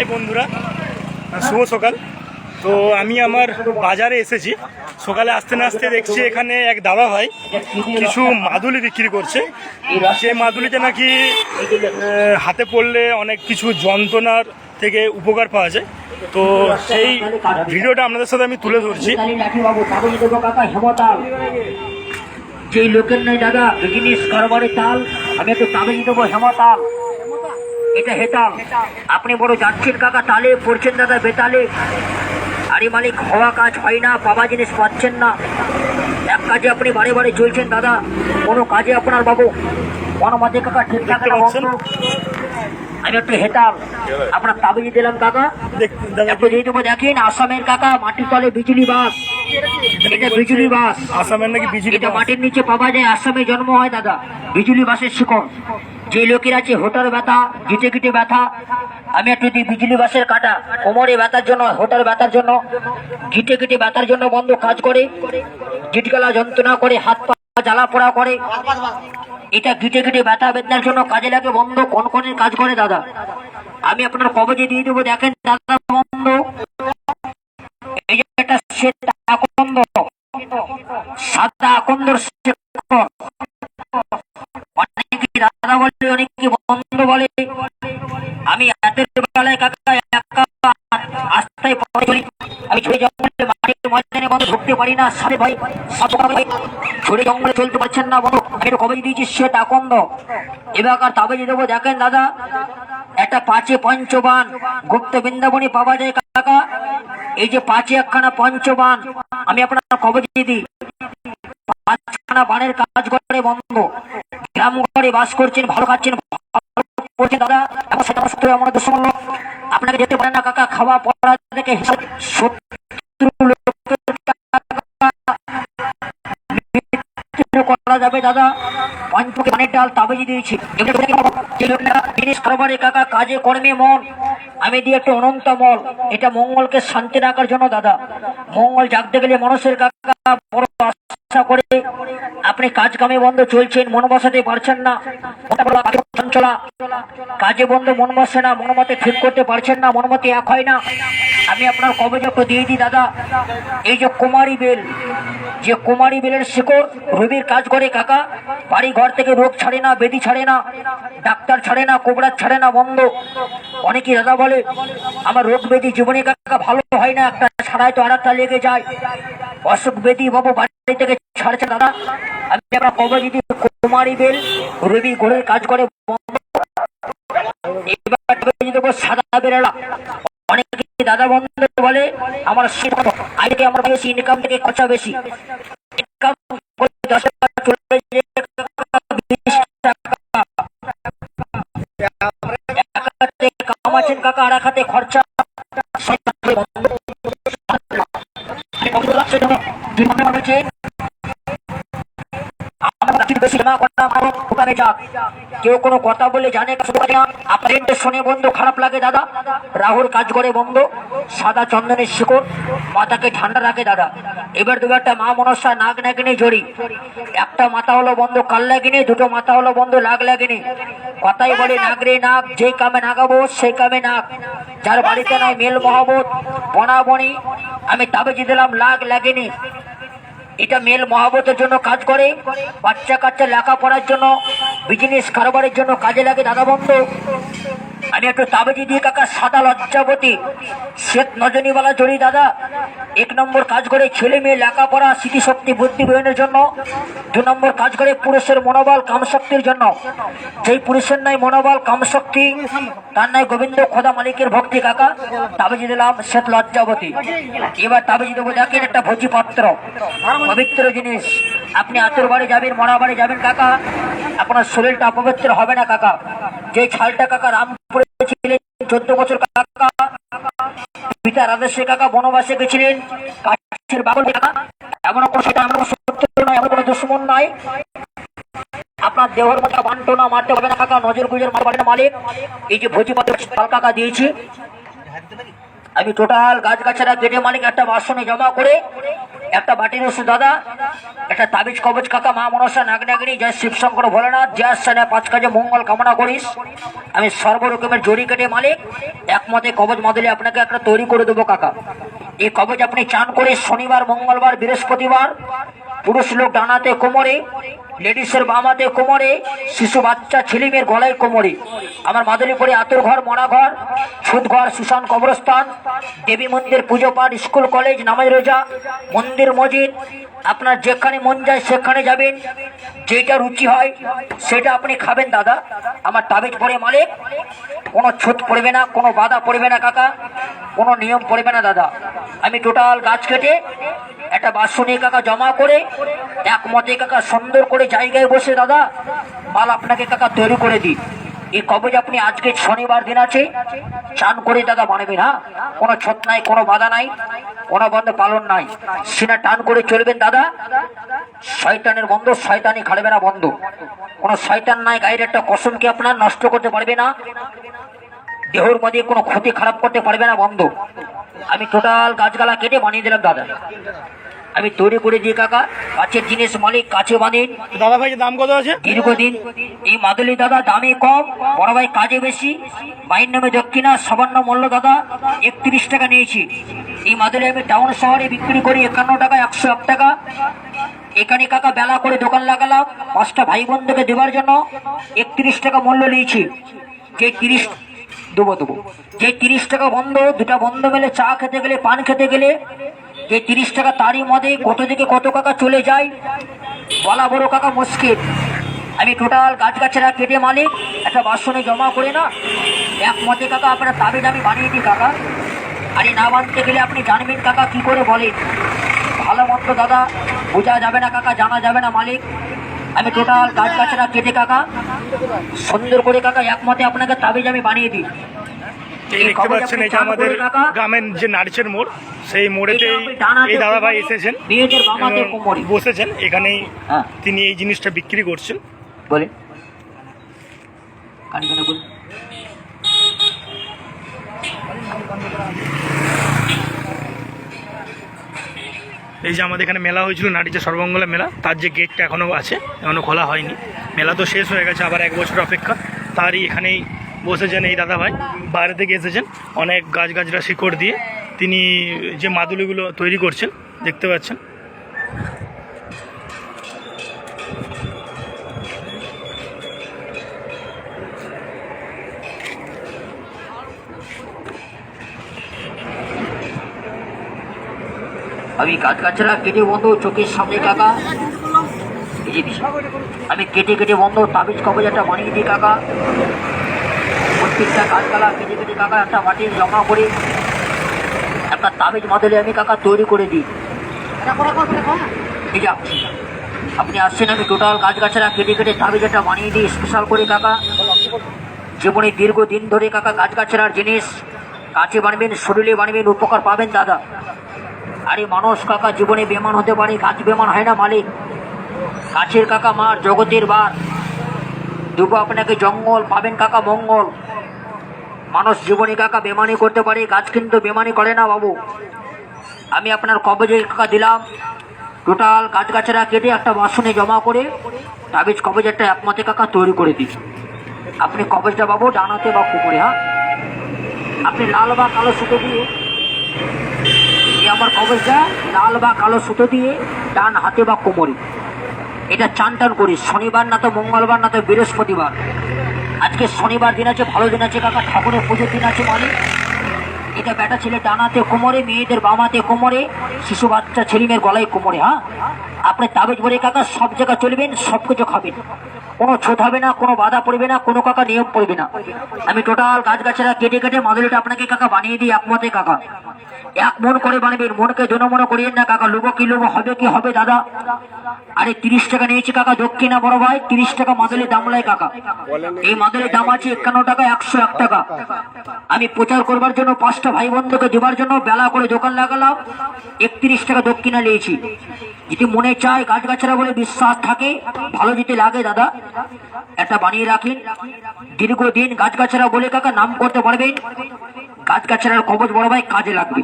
High বন্ধুরা, শুভ সকাল। তো আমি আমার বাজারে এসেছি। সকালে আসতে না আসতে দেখছি এখানে এক দাদা ভাই কিছু মাদুলি বিক্রি করছে। যে মাদুলিতে নাকি হাতে পড়লে অনেক কিছু যন্ত্রণার থেকে উপকার পাওয়া যায়। তো সেই ভিডিওটা আপনাদের সাথে আমি তুলে ধরছি। যেই লোকের নেই দাদা, বিজনেস কারবারে তাল, আমি একটু কাগজ দেবো হেমতাল এটা হেতাল আপনি বড় যাচ্ছেন কাকা তালে পড়ছেন দাদা বেতালে। আরে মালিক হওয়া কাজ হয় না পাওয়া জিনিস পাচ্ছেন না। এক কাজে আপনি বারে বারে চলছেন দাদা কোনো কাজে আপনার বাবু। মনোমাঝে কাকা ঠিক থাকে না আমি একটু হেতাল আপনার তাবিজ দিলাম কাকা। একটু দিয়ে দেবো দেখেন আসামের কাকা মাটির তলে বিজুলি বাস। এটা বিজুলি বাস। আসামের নাকি এটা মাটির নিচে পাওয়া যায় আসামে জন্ম হয় দাদা। বিজুলি বাসের শিকড়। যে লোকের আছে হোটার ব্যথা, গিটে গিটে ব্যথা, আমি একটু দিই বিজুলি বাসের কাটা, কোমরে ব্যথার জন্য হোটার ব্যথার জন্য, গিটে গিটে ব্যথার জন্য বন্ধ কাজ করে, গিটগলা যন্ত্রণা করে, হাত পা জ্বালা পোড়া করে, এটা গিটে গিটে ব্যথা বেদনার জন্য কাজে লাগে বন্ধ, কোন কোনের কাজ করে দাদা? আমি আপনার কবজে দিয়ে দেবো, দেখেন দাদা বন্ধ। এই যে একটা আকন্দ, সাদা আকন্দর শেখর বলে, আমি হাতের বেলায় কাকা একা পথে চলি। আমি ঝুড়ে জঙ্গলে মাটির ময়দানে বন্ধ ঢুকতে পারি না। সাথে ভাই সব ঝুড়ে জঙ্গলে চলতে পারছেন না বন্ধু। আমি কবে দিয়েছি শ্বেত আকন্দ এবার তাবেজ দেবো, দেখেন দাদা, একটা পাঁচে পঞ্চবান গুপ্ত বৃন্দাবনী পাওয়া যায় কাকা। এই যে পাঁচে একখানা পঞ্চবান, আমি আপনার কবজ দিই। পাঁচখানা বানের কাজ করে বন্ধ। গ্রাম ঘরে বাস করছেন, ভালো খাচ্ছেন ভালো দাদা এখন সেটা সত্যি আমার দুশ্মন লোক। আপনাকে যেতে পারেন না, কাকা, খাওয়া, পড়া থেকে করা যাবে, দাদা। পঞ্চকে পানির ডাল, তাবেজি দিয়েছি। জিনিস কারবারে কাকা, কাজে, কর্মে, মন। আমি দিয়ে একটা অনন্ত মল। এটা মঙ্গলকে শান্তি রাখার জন্য, দাদা। মঙ্গল জাগতে গেলে মানুষের কাকা বড় আশা করে। আপনি কাজ কামে বন্ধ চলছেন, মন বসাতে পারছেন না। কাজে বন্ধ মন বসে না মনমতে ঠিক করতে পারছেন না মনমতে এক হয় না। আমি আপনার কবে একটু দিয়ে দিই, দাদা। এই যে কুমারী বেল, যে কুমারী বেলের শিকড়, রবির কাজ করে কাকা। বাড়ি ঘর থেকে রোগ ছাড়ে না, বেদি ছাড়ে না, ডাক্তার ছাড়ে না কোবরাত ছাড়ে না, বন্ধ। অনেকেই দাদা বলে, আমার রোগ বেদি জীবনে কাকা ভালো হয় না, একটা ছাড়াই তো আর একটা লেগে যায়। অসুখ বেদি বাবু বাড়ি থেকে ছাড়ছে দাদা। আমি আপনার কবে যদি কুমারী বেল, রবি ঘোরের কাজ করে বন্ধ। এবার সাদা বেড়া অনেকে দাদা বন্ধু বলে, আমার আগে আমার বেশি ইনকাম থেকে খরচা বেশি। ইনকাম কাকা, আর হাতে খরচা কেউ কোনো কথা বলে জানে আপনাদের শুনে বন্ধু খারাপ লাগে, দাদা। রাহুল কাজ করে বন্ধু, সাদা চন্দনের শিকড়, মাথাকে ঠান্ডা রাখে, দাদা। এবার দু একটা মা মনসা নাক নাগিনে, জড়ি। একটা মাথা হলো বন্ধু কাল লাগিনি দুটো মাথা হলো বন্ধু লাগ লাগিনি কথাই বলে নাগরে নাক যে কামে নাগাবো, সেই কামে নাক। যার বাড়িতে নাই মেল মহাবত বনা বনি, আমি তাবেজি দিলাম লাগ লাগেনি এটা মেল মহাবতের জন্য কাজ করে, বাচ্চা কাচ্চা লেখাপড়ার জন্য বিজনেস কারবারের জন্য কাজে লাগে দাদা বন্ধু আমি একটু তাবেজি দিয়ে কাকা সাদা লজ্জাবতী। শ্বেত নজনীবালা জড়ি দাদা, এক নম্বর কাজ করে ছেলে মেয়ে লেখাপড়া, স্মৃতিশক্তি, বুদ্ধি বিহীনের জন্য। দু নম্বর কাজ করে পুরুষের মনোবল, কামশক্তির জন্য। যেই পুরুষের নাই মনোবল, কামশক্তি, তার নাই গোবিন্দ খোদা মালিকের ভক্তি কাকা। তাবেজি দিলাম শ্বেত লজ্জাবতী। এবার তাবেজি দেবো দেখেন একটা ভোজি পাত্র পবিত্র জিনিস। আপনি আতুর বাড়ি যাবেন মরা বাড়ি যাবেন কাকা। আপনার শরীরটা অপবিত্র হবে না, কাকা। যে ছালটা কাকা রামপুরে ছিলেন, চোদ্দ বছর কাকা, পিতা রাধেশ্বর কাকা বনবাসে গেছিলেন, কাছের বাগল কাকা। এমন কোনো সেটা, এমন শত্রু নয়, এমন কোনো দুশ্মন নয়। আপনার দেহর মধ্যে বান্টো না মারতে হবে না কাকা, নজর গুজর মারবার না মালিক। এই যে ভোজিপত্র তাল কাকা দিয়েছি। আমি টোটাল গাছ গাছেরা কেটে মালিক একটা বাসনে জমা করে একটা বাটির ওষুধ দাদা। একটা একটা তাবিজ কবচ কাকা মা মনসা নাগনাগিনী, জয় শিবশঙ্কর ভোলেনাথ, জয় সেনা পাঁচ কাজে মঙ্গল কামনা করিস। আমি সর্বরকমের জড়ি কেটে মালিক, একমতে কবচ মাদুলি আপনাকে একটা তৈরি করে দেবো কাকা। এই কবচ আপনি চান করে শনিবার, মঙ্গলবার, বৃহস্পতিবার, পুরুষ লোক ডানাতে কোমরে লেডিসের বামাতে কোমরে, শিশু বাচ্চা ছেলেমেয়ের গলায় কোমরে। আমার মাদুলি পরে আতুর ঘর মরা ঘর ছুত ঘর সুশান কবরস্থান, দেবী মন্দির, পুজো পাঠ, স্কুল, কলেজ, নামাজ রোজা, মন্দির, মসজিদ। আপনার যেখানে মন যায় সেখানে যাবেন। যেটা রুচি হয়, সেটা আপনি খাবেন, দাদা। আমার তাবিজ পরে মালিক। কোনো ছুত পড়বে না, কোনো বাধা পড়বে না, কাকা। কোনো নিয়ম পড়বে না, দাদা। আমি টোটাল গাছ কেটে একটা বাসনে কাকা জমা করে, একমতে কাকা সুন্দর করে জায়গায় বসে, দাদা, মাল আপনাকে কাকা তৈরি করে দিই। এই কবজ আপনি আজকে শনিবার দিন আছে, চান করে দাদা বানাবেন হ্যাঁ? কোনো ছত নাই, কোনো বাধা নাই, কোনো বন্ধ পালন নাই। সিনা টান করে চলবেন, দাদা। শয়তানের বন্ধ, শয়তানি খাড়বে না বন্ধ। কোনো শয়তান নাই, গায়ের একটা কসমকে আপনার? নষ্ট করতে পারবে না। দেহর মধ্যে কোনো ক্ষতি খারাপ করতে পারবে না বন্ধ। আমি টোটাল গাছগালা কেটে বানিয়ে দিলাম, দাদা। আমি তৈরি করে দিই কাকা কাছের জিনিস মালিক কাছে বাঁধেন দাদা ভাই দাম কত আছে? দীর্ঘদিন এই মাদুলি দাদা দামে কম বড় ভাই কাজে বেশি। বাইর নামে দক্ষিণা সামান্য মূল্য দাদা একত্রিশ টাকা নিয়েছি। এই মাদুলি আমি টাউন শহরে বিক্রি করি একান্ন টাকা একশো এক টাকা। এখানে কাকা বেলা করে দোকান লাগালাম পাঁচটা ভাই বোনদেরকে দেওয়ার জন্য একত্রিশ টাকা মূল্য নিয়েছি। যে তিরিশ দেবো দেবো। যে তিরিশ টাকা বন্ধ দুটা বন্ধ মেলে চা খেতে গেলে পান খেতে গেলে যে তিরিশ টাকা তারই মধ্যে কত থেকে কত কাকা চলে যায়? বলা বড় কাকা মুশকিল। আমি টোটাল গাছ গাছেরা কেটে মালিক একটা বাসনে জমা করে না। এক মতে কাকা, আপনার তাবিজ আমি বানিয়ে দিই কাকা। আরে না বানতে গেলে আপনি জানবেন কাকা কি করে বলেন। ভালো মন্দ দাদা, বোঝা যাবে না কাকা, জানা যাবে না মালিক। আমি টোটাল গাছ গাছেরা কেটে কাকা, সুন্দর করে কাকা একমতে আপনাকে তাবিজ আমি বানিয়ে দিই এই দেখতে পাচ্ছেন এটা আমাদের গ্রামের যে নার্চের মোড় সেই মোড়েতেই এই দাদা ভাই এসেছেন। বসেছেন। এখানেই হ্যাঁ। তিনি এই জিনিসটা বিক্রি করছেন। বলে। এই যে আমাদের এখানে মেলা হয়েছিল নারীচে সর্বমঙ্গলা মেলা তার যে গেটটা এখনও আছে এখনও খোলা হয়নি। মেলা তো শেষ হয়ে গেছে আবার এক বছর অপেক্ষা। তারই এখানেই বসেছেন এই দাদা ভাই বাইরে থেকে এসেছেন। অনেক গাছ গাছরা শিকড় দিয়ে তিনি যে মাদুলিগুলো তৈরি করছেন, দেখতে পাচ্ছেন। আমি গাছ গাছরা কেটে বন্ধ, চোখের সামনে কাকা আমি কেটে কেটে বন্ধ, তাবিজ কবজ একটা বানিয়ে দিই কাকা প্রত্যেকটা গাছগালা কেটে কেটে কাকা একটা মাটি জমা করে। একটা তাবিজ মাদলে আমি কাকা তৈরি করে দিই। এই যা আপনি আসছেন আমি টোটাল গাছ গাছরা কেটে কেটে তাবিজ একটা বানিয়ে দিই স্পেশাল করে কাকা। জীবনে দীর্ঘদিন ধরে কাকা গাছ গাছরার জিনিস কাছে বানবেন শরীরে বানবেন উপকার পাবেন দাদা। আরে মানুষ কাকা জীবনে বেমান হতে পারে গাছ বেমান হয় না মালিক। গাছের কাকা মার জগতের বার। দেবো আপনাকে জঙ্গল পাবেন কাকা মঙ্গল। মানুষ জীবনে কাকা বেমানি করতে পারে, গাছ কিন্তু বেমানি করে না বাবু। আমি আপনার কবজে কাকা দিলাম। টোটাল গাছ গাছেরা কেটে একটা বাসনে জমা করে তাবিজ কবজ একটা একমতে কাকা তৈরি করে দিই। আপনি কবজটা পাবো ডানাতে বা কুকুরে হ্যাঁ? আপনি লাল বা কালো সুতো দিয়ে এই আমার কবজটা লাল বা কালো সুতো দিয়ে ডান হাতে বা কোমরে। এটা চান টান করি। শনিবার না তো মঙ্গলবার না তো বৃহস্পতিবার। আজকে শনিবার দিন আছে, ভালো দিন আছে কাকা, ঠাকুরের পুজোর দিন আছে মালিক এটা বেটা ছেলে ডানাতে কোমরে, মেয়েদের বামাতে কোমরে, শিশু বাচ্চা ছেলে মেয়ের গলায় কোমরে হ্যাঁ? আপনি তাবেজ ভরে কাকা, সব জায়গা চলবেন, সব কিছু খাবেন। কোনো ছোট হবে না, কোনো বাধা পড়বে না, কোনো কাকা নিয়ম পড়বে না। আমি টোটাল গাছ গাছেরা কেটে কেটে মাদুলিটা আপনাকে কাকা বানিয়ে দিই একমতে কাকা। এক মন করে বানাবেন মনকে জনমন করিয়েন না কাকা। লোবো কি লোবো হবে কি হবে দাদা? আরে তিরিশ টাকা নিয়েছি কাকা, দক্ষিণা বড় ভাই, তিরিশ টাকা মাদুলির দাম লাই কাকা। এই মাদুলির দাম আছে একান্ন টাকা, একশো এক টাকা। আমি প্রচার করবার জন্য পাঁচটা ভাই বন্ধুকে দেবার জন্য বেলা করে দোকান লাগালাম, একত্রিশ টাকা দক্ষিণা নিয়েছি। যদি মনে চায় গাছ গাছরা বলে বিশ্বাস থাকে, ভালো যদি লাগে দাদা। একটা বানিয়ে রাখেন দীর্ঘদিন গাছ গাছরা বলে কাকা নাম করতে পারবেন। গাছ গাছরার কবচ বড় ভাই কাজে লাগবে।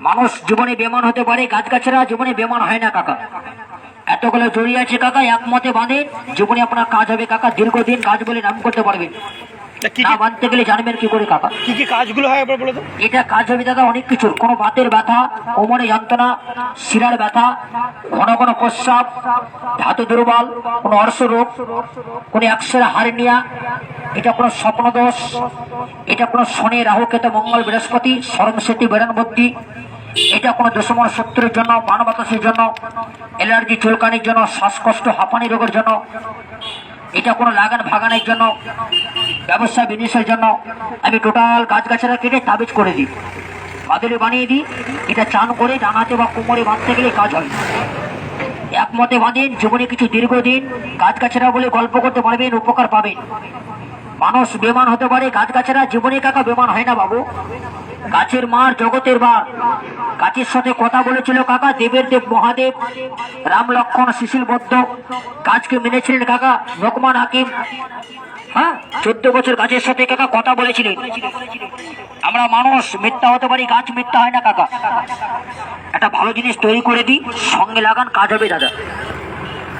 মানুষ জীবনে বেমান হতে পারে গাছ গাছরা জীবনে বেমান হয় না কাকা। এতগুলো জড়িয়ে আছে কাকা, একমতে বাঁধে। জীবনে আপনার কাজ হবে কাকা, দীর্ঘদিন গাছ বলে নাম করতে পারবেন। না বাঁধতে গেলে জানবেন কি করে কাকা কি কি কাজগুলো হয় একবার বলে তো। এটা কাজ হবে দাদা অনেক কিছুর কোনো বাতের ব্যথা কোমরে যন্ত্রণা শিরার ব্যথা ঘন ঘন প্রস্রাব ধাতু দুর্বল কোনো অর্শ রোগ কোনো একসের হারনিয়া এটা কোনো স্বপ্ন দোষ এটা কোনো শনি রাহু কেতু মঙ্গল বৃহস্পতি সরম সেতু বেড়ানবর্তী এটা কোনো দুশ্মন শত্রুর জন্য মান বাতাসের জন্য অ্যালার্জি চুলকানির জন্য শ্বাসকষ্ট হাঁপানি রোগের জন্য এটা কোনো লাগান ভাগানের জন্য ব্যবসা বিনিয়োগের জন্য আমি টোটাল গাছ গাছারা কেটে তাবিজ করে দিই। বাদলে বানিয়ে দিই। এটা চান করে ডানাতে বা কোমরে বাঁধতে গেলে কাজ হয়। একমতে বাঁধেন, জীবনে কিছু দীর্ঘদিন গাছ গাছেরা বলে গল্প করতে পারবেন, উপকার পাবেন। মানুষ বেমান হতে পারে গাছ গাছেরা জীবনে কাকা বেমান হয় না বাবু। গাছের মার জগতের বার গাছের সাথে কথা বলেছিল কাকা দেবের দেব মহাদেব রাম লক্ষণ শিশিল বদ্ধ। গাছকে মেনেছিলেন কাকা, লোকমান হাকিম। হ্যাঁ? চোদ্দ বছর গাছের সাথে কাকা কথা বলেছিলেন। আমরা মানুষ মিথ্যা হতে পারি গাছ মিথ্যা হয় না কাকা। একটা ভালো জিনিস তৈরি করে দিই সঙ্গে লাগান কাজ হবে দাদা।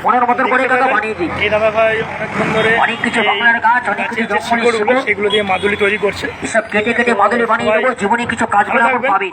মনের মতন করে কাকা বানিয়ে দিই। এই দাদা ভাই অনেকক্ষণ ধরে অনেক কিছু বাংলার গাছ, অনেক কিছু জঙ্গলের সেগুলো দিয়ে মাদুলি তৈরি করছে। এসব কেটে কেটে মাদুলি বানিয়ে দেবো জীবনে কিছু কাজ করে ভালো এখন থাকবেন। পাবে